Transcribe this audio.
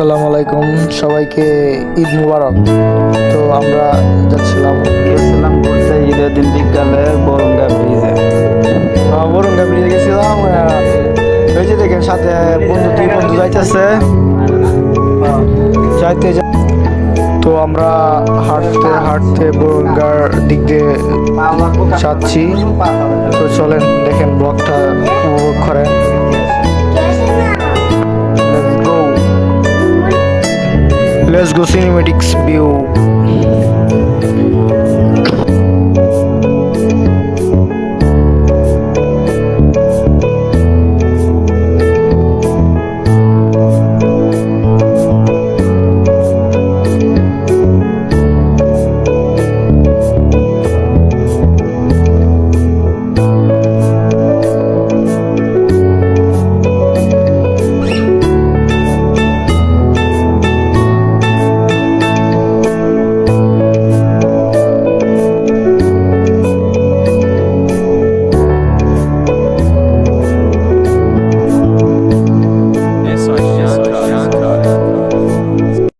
আসসালামু আলাইকুম সবাইকে ঈদ মুবারক। তো আমরা যাচ্ছিলাম। গিয়েছিলাম ঘুরতে ঈদের দিন বিকালে বরঙ্গা ব্রিজে। বরুঙ্গা ব্রিজে গেছিলাম ওই যে দেখেন সাথে বন্ধু দুই বন্ধু যাইতেছে। যাইতে তো আমরা হাঁটতে হাঁটতে বরুঙ্গার দিক দিয়ে যাচ্ছি। তো চলেন দেখেন ব্লগটা উপভোগ করেন। Let's go cinematics view.